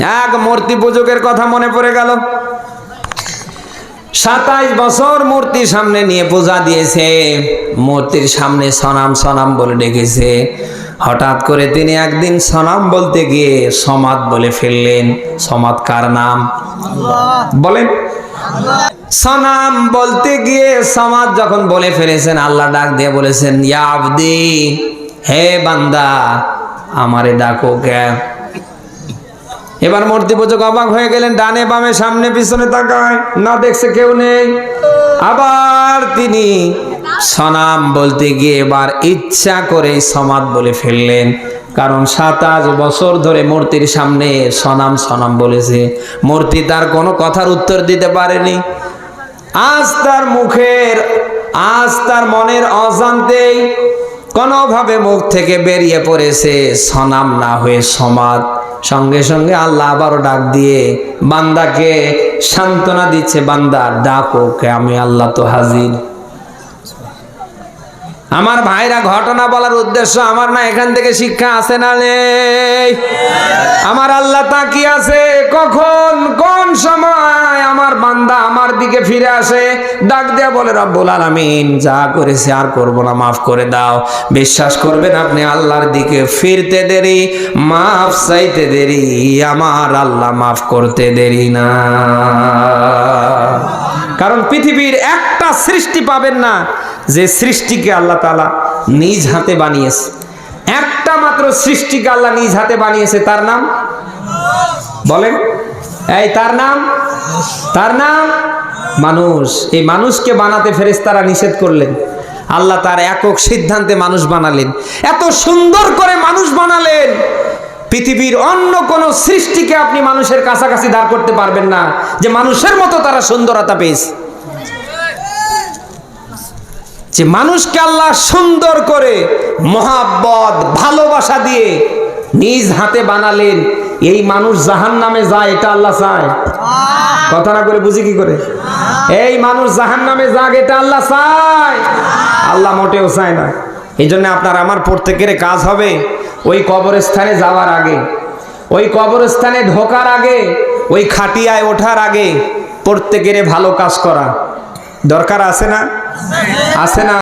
এক মূর্তি পূজকের কথা মনে পড়ে গেল। সাতাইশ বছর মূর্তি সামনে নিয়ে পূজা দিয়েছে। মূর্তির সামনে সনাম সনাম বলে ডেকেছে। হঠাৎ করে তিনি একদিন সনাম বলতে গিয়ে সমাদ বলে ফেললেন। সমাদ কার নাম? বলেন। সনাম বলতে গিয়ে সমাজ যখন বলে ফেলেছেন, আল্লাহ ডাক দিয়ে বলেছেন, ইয়া আবদি, হে বান্দা, আমারে ডাকো কে? এবার মূর্তি পূজক অবাক হয়ে গেলেন, ডানে বামে, সামনে, পিছনে তাকায়। না দেখছে কেউ নেই। আবার তিনি সনাম বলতে গিয়ে এবার ইচ্ছা করে সমাদ বলে ফেললেন। কারণ সাতাশ বছর ধরে মূর্তির সামনে সনাম সনাম বলেছে। মূর্তি তার কোনো কথার উত্তর দিতে পারেনি। আজ তার মুখের, আজ তার মনের অজান্তেই কোনোভাবে মুখ থেকে বেরিয়ে পড়েছে সনাম না হয়ে সমাদ সঙ্গে সঙ্গে আল্লাহ আবারও ডাক দিয়ে, বান্দাকে সান্ত্বনা দিচ্ছে, বান্দা ডাক ওকে আমি আল্লাহ তো হাজির। আমার ভাইরা ঘটনা বলার উদ্দেশ্য আমার না এখান থেকে শিক্ষা আছে না নেই। আমার আল্লাহ তাকিয়ে আছে, কখন বান্দা আমার দিকে ফিরে আসে, ডাক দেয়া বলে, রব্বুল আলামিন, যা করেছে আর করব না, মাফ করে দাও। বিশ্বাস করবেন আপনি, আল্লাহর দিকে ফিরতে দেরি, মাফ চাইতে দেরি, আমার আল্লাহ মাফ করতে দেরি না। কারণ পৃথিবীর একটা সৃষ্টি পাবেন না, যে সৃষ্টিকে আল্লাহ তালা নিজ হাতে বানিয়েছে। একটা মাত্র সৃষ্টিকে আল্লাহ নিজ হাতে বানিয়েছে, তার নাম? বলেন। এই, তার নাম? তার নাম? মানুষ। এই মানুষকে বানাতে ফেরেশতারা নিষেধ করলেন। আল্লাহ তার একক সিদ্ধান্তে মানুষ বানালেন। এত সুন্দর করে মানুষ বানালেন। পৃথিবীর অন্য কোন সৃষ্টিকে আপনি মানুষের কাছাকাছি দাঁড় করতে পারবেন না। যে মানুষের মতো তারা সুন্দরতা পেয়েছে। যে মানুষকে আল্লাহ সুন্দর করে মহাব্বত, ভালোবাসা দিয়ে নিজ হাতে বানালেন। এই মানুষ জাহান নামে যায় এটা আল্লাহ চায়। কথা না করে বুঝি কি করে? এই মানুষ জাহান নামে যাক এটা আল্লাহ চায়। আল্লাহ। মোটেও চায় না। এই জন্য আপনার আমার প্রত্যেকের কাজ হবে ওই কবরস্থানে যাওয়ার আগে ওই কবরস্থানে ঢোকার আগে ওই খাটিয়ায় ওঠার আগে প্রত্যেকের ভালো কাজ করা। দরকার আছে না? আছে না?